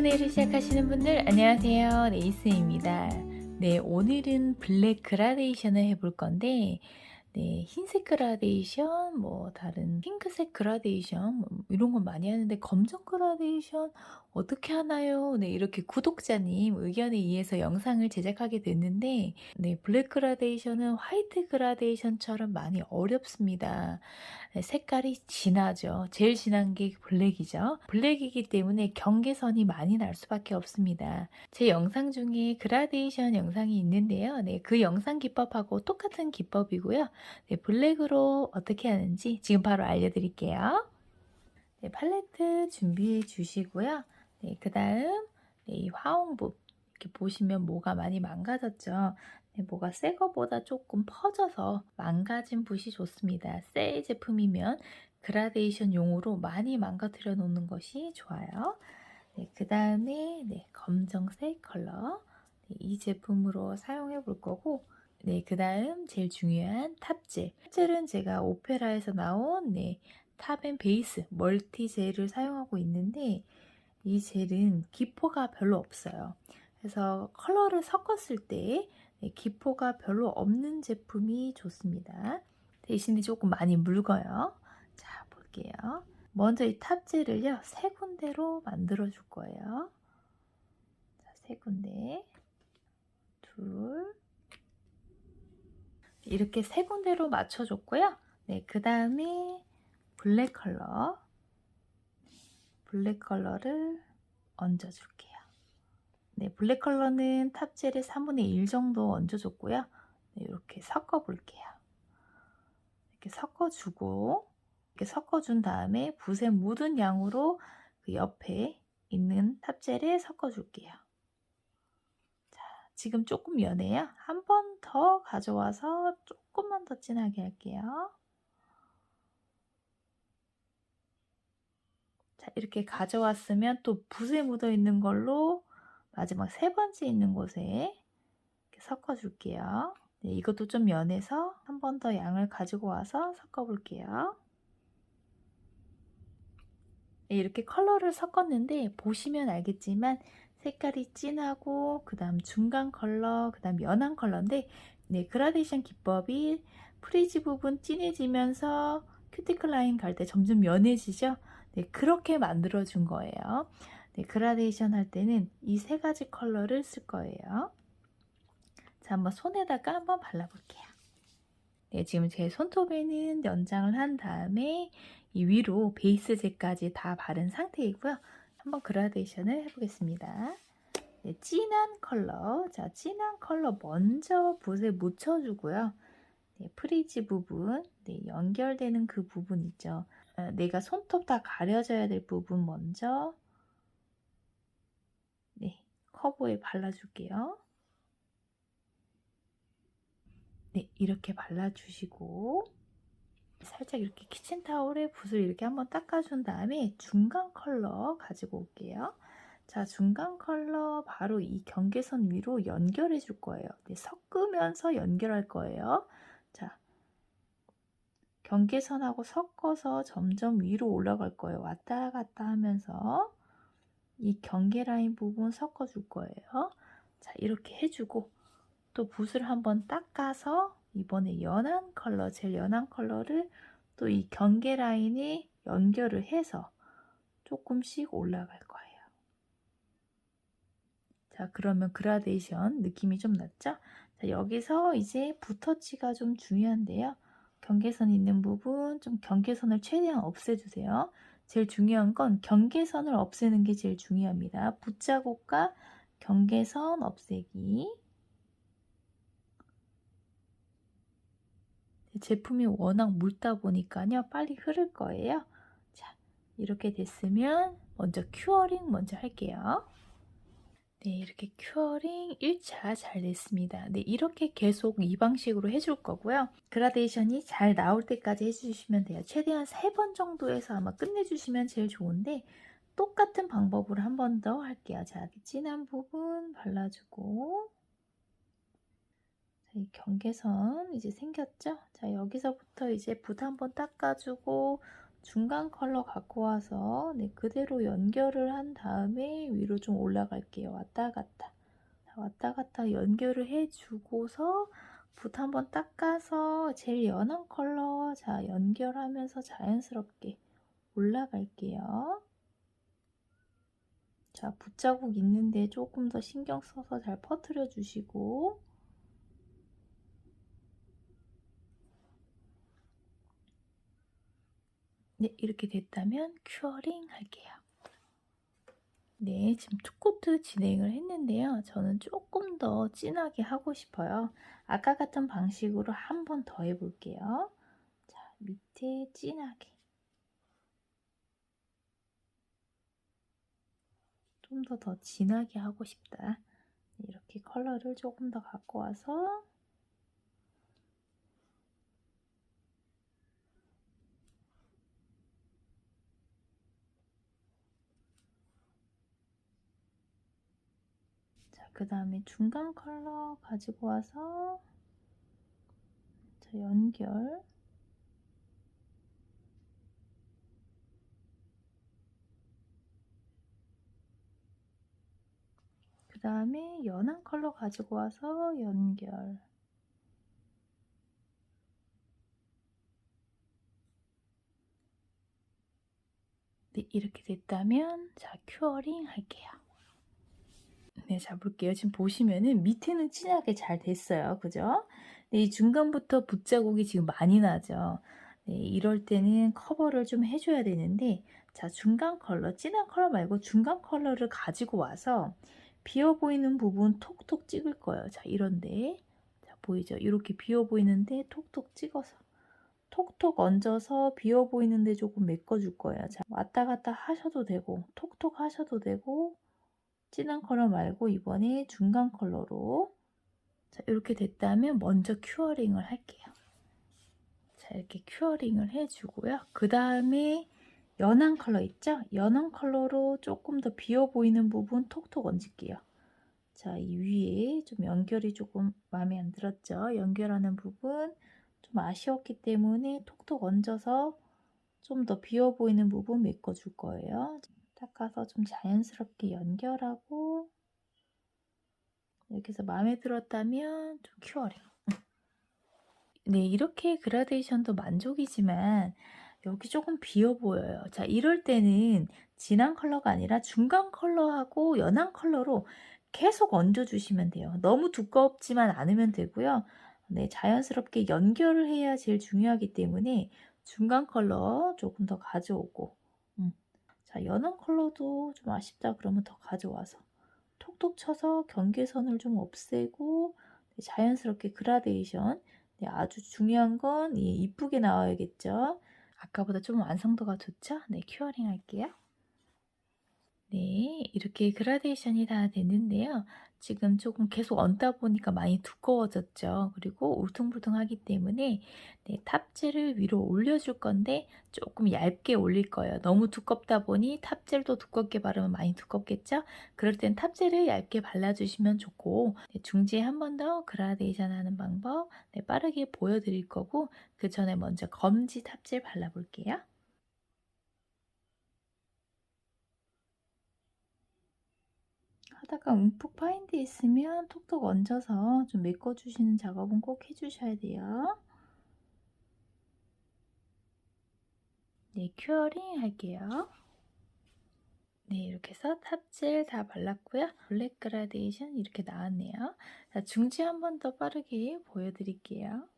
네일을 시작하시는 분들 안녕하세요. 네이스입니다. 네 오늘은 블랙 그라데이션을 해볼 건데 네 흰색 그라데이션 뭐 다른 핑크색 그라데이션 뭐 이런 건 많이 하는데 검정 그라데이션 어떻게 하나요 네 이렇게 구독자님 의견에 의해서 영상을 제작하게 됐는데 네 블랙 그라데이션은 화이트 그라데이션처럼 많이 어렵습니다 네, 색깔이 진하죠. 제일 진한 게 블랙이죠. 블랙이기 때문에 경계선이 많이 날 수밖에 없습니다. 제 영상 중에 그라데이션 영상이 있는데요. 네, 그 영상 기법하고 똑같은 기법이고요. 네, 블랙으로 어떻게 하는지 지금 바로 알려드릴게요. 네, 팔레트 준비해 주시고요. 네, 그 다음 네, 이 화홍부 이렇게 보시면 뭐가 많이 망가졌죠. 네, 뭐가 새 거보다 조금 퍼져서 망가진 붓이 좋습니다. 새 제품이면 그라데이션 용으로 많이 망가뜨려 놓는 것이 좋아요. 네, 그 다음에 네, 검정색 컬러 네, 이 제품으로 사용해 볼 거고 네, 그 다음 제일 중요한 탑젤. 탑젤은 제가 오페라에서 나온 네, 탑앤 베이스 멀티 젤을 사용하고 있는데 이 젤은 기포가 별로 없어요. 그래서 컬러를 섞었을 때 네, 기포가 별로 없는 제품이 좋습니다. 대신에 조금 많이 묽어요. 자, 볼게요. 먼저 이 탑젤을요, 세 군데로 만들어 줄 거예요. 자, 세 군데. 둘. 이렇게 세 군데로 맞춰줬고요. 네, 그 다음에 블랙 컬러. 블랙 컬러를 얹어줄게요. 네, 블랙 컬러는 탑젤에 3분의 1 정도 얹어줬고요. 네, 이렇게 섞어볼게요. 이렇게 섞어주고, 이렇게 섞어준 다음에 붓에 묻은 양으로 그 옆에 있는 탑젤에 섞어줄게요. 자, 지금 조금 연해요. 한 번 더 가져와서 조금만 더 진하게 할게요. 자, 이렇게 가져왔으면 또 붓에 묻어 있는 걸로 마지막 세 번째 있는 곳에 이렇게 섞어 줄게요. 네, 이것도 좀 연해서 한 번 더 양을 가지고 와서 섞어 볼게요. 네, 이렇게 컬러를 섞었는데 보시면 알겠지만 색깔이 진하고 그 다음 중간 컬러 그 다음 연한 컬러인데 네, 그라데이션 기법이 프리즈 부분 진해지면서 큐티클 라인 갈 때 점점 연해지죠? 네, 그렇게 만들어 준 거예요. 네, 그라데이션 할 때는 이 세 가지 컬러를 쓸 거예요. 자, 한번 손에다가 한번 발라볼게요. 네, 지금 제 손톱에는 연장을 한 다음에 이 위로 베이스제까지 다 바른 상태이고요. 한번 그라데이션을 해보겠습니다. 네, 진한 컬러, 자, 진한 컬러 먼저 붓에 묻혀주고요. 네, 프리즈 부분, 네, 연결되는 그 부분 있죠. 어, 내가 손톱 다 가려져야 될 부분 먼저 네, 커브에 발라줄게요. 네, 이렇게 발라주시고 살짝 이렇게 키친타올에 붓을 이렇게 한번 닦아준 다음에 중간 컬러 가지고 올게요. 자, 중간 컬러 바로 이 경계선 위로 연결해 줄 거예요. 네, 섞으면서 연결할 거예요. 자, 경계선하고 섞어서 점점 위로 올라갈 거예요. 왔다 갔다 하면서 이 경계 라인 부분 섞어 줄 거예요. 자, 이렇게 해주고 또 붓을 한번 닦아서 이번에 연한 컬러, 제일 연한 컬러를 또 이 경계 라인에 연결을 해서 조금씩 올라갈 거예요. 자, 그러면 그라데이션 느낌이 좀 났죠? 자, 여기서 이제 붓터치가 좀 중요한데요. 경계선 있는 부분 좀 경계선을 최대한 없애주세요. 제일 중요한 건 경계선을 없애는 게 제일 중요합니다. 붓자국과 경계선 없애기. 제품이 워낙 묽다 보니까요. 빨리 흐를 거예요. 자, 이렇게 됐으면 먼저 큐어링 먼저 할게요. 네, 이렇게 큐어링 1차 잘 됐습니다. 네, 이렇게 계속 이 방식으로 해줄 거고요. 그라데이션이 잘 나올 때까지 해주시면 돼요. 최대한 3번 정도에서 아마 끝내주시면 제일 좋은데 똑같은 방법으로 한 번 더 할게요. 자, 진한 부분 발라주고 자, 이 경계선 이제 생겼죠? 자, 여기서부터 이제 붓 한번 닦아주고 중간 컬러 갖고 와서 네, 그대로 연결을 한 다음에 위로 좀 올라갈게요. 왔다 갔다. 자, 왔다 갔다 연결을 해주고서 붓 한번 닦아서 제일 연한 컬러 자 연결하면서 자연스럽게 올라갈게요. 자, 붓자국 있는데 조금 더 신경 써서 잘 퍼뜨려 주시고 네, 이렇게 됐다면 큐어링 할게요. 네, 지금 투코트 진행을 했는데요. 저는 조금 더 진하게 하고 싶어요. 아까 같은 방식으로 한 번 더 해볼게요. 자, 밑에 진하게. 좀 더더 진하게 하고 싶다. 이렇게 컬러를 조금 더 갖고 와서 그 다음에 중간 컬러 가지고 와서 자, 연결 그 다음에 연한 컬러 가지고 와서 연결 네, 이렇게 됐다면 자 큐어링 할게요. 네, 잡을게요. 지금 보시면은 밑에는 진하게 잘 됐어요. 그죠? 네, 이 중간부터 붓자국이 지금 많이 나죠. 네, 이럴 때는 커버를 좀 해줘야 되는데, 자, 중간 컬러, 진한 컬러 말고 중간 컬러를 가지고 와서 비어 보이는 부분 톡톡 찍을 거예요. 자, 이런데. 자, 보이죠? 이렇게 비어 보이는데 톡톡 찍어서. 톡톡 얹어서 비어 보이는데 조금 메꿔줄 거예요. 자, 왔다 갔다 하셔도 되고, 톡톡 하셔도 되고, 진한 컬러 말고 이번에 중간 컬러로 자 이렇게 됐다면 먼저 큐어링을 할게요. 자 이렇게 큐어링을 해주고요. 그 다음에 연한 컬러 있죠? 연한 컬러로 조금 더 비어 보이는 부분 톡톡 얹을게요. 자, 이 위에 좀 연결이 조금 마음에 안 들었죠? 연결하는 부분 좀 아쉬웠기 때문에 톡톡 얹어서 좀 더 비어 보이는 부분 메꿔줄 거예요. 닦아서 좀 자연스럽게 연결하고 이렇게 해서 마음에 들었다면 좀 큐어링 네 이렇게 그라데이션도 만족이지만 여기 조금 비어 보여요. 자 이럴 때는 진한 컬러가 아니라 중간 컬러하고 연한 컬러로 계속 얹어 주시면 돼요. 너무 두껍지만 않으면 되고요. 네 자연스럽게 연결을 해야 제일 중요하기 때문에 중간 컬러 조금 더 가져오고 자, 연한 컬러도 좀 아쉽다 그러면 더 가져와서 톡톡 쳐서 경계선을 좀 없애고 네, 자연스럽게 그라데이션 네, 아주 중요한 건 예, 이쁘게 나와야겠죠. 아까보다 좀 완성도가 좋죠? 네, 큐어링 할게요. 네, 이렇게 그라데이션이 다 됐는데요. 지금 조금 계속 얹다 보니까 많이 두꺼워졌죠. 그리고 울퉁불퉁하기 때문에 네, 탑젤을 위로 올려줄 건데 조금 얇게 올릴 거예요. 너무 두껍다 보니 탑젤도 두껍게 바르면 많이 두껍겠죠? 그럴 땐 탑젤을 얇게 발라주시면 좋고 네, 중지에 한 번 더 그라데이션 하는 방법 네, 빠르게 보여드릴 거고 그 전에 먼저 검지 탑젤 발라볼게요. 하다가 움푹 파인 데 있으면 톡톡 얹어서 좀 메꿔주시는 작업은 꼭 해주셔야 돼요. 네, 큐어링 할게요. 네, 이렇게 해서 탑질 다 발랐고요. 블랙 그라데이션 이렇게 나왔네요. 자, 중지 한 번 더 빠르게 보여드릴게요.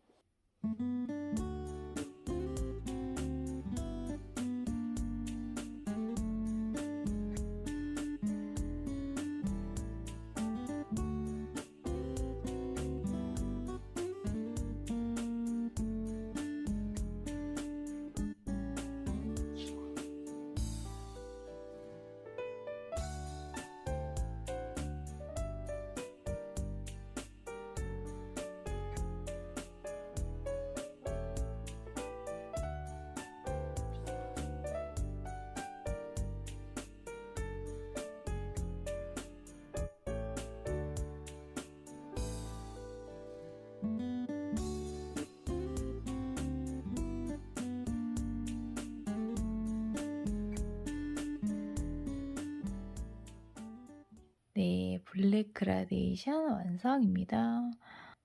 네, 블랙 그라데이션 완성입니다.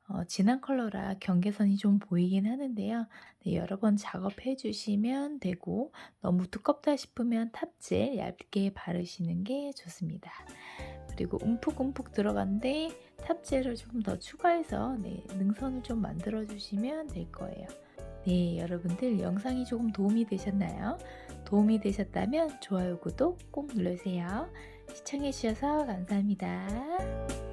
어, 진한 컬러라 경계선이 좀 보이긴 하는데요. 네, 여러 번 작업해 주시면 되고 너무 두껍다 싶으면 탑재 얇게 바르시는 게 좋습니다. 그리고 움푹움푹 들어간데 탑재를 좀더 추가해서 네, 능선을 좀 만들어 주시면 될 거예요. 네, 여러분들 영상이 조금 도움이 되셨나요? 도움이 되셨다면 좋아요, 구독 꼭 눌러주세요. 시청해주셔서 감사합니다.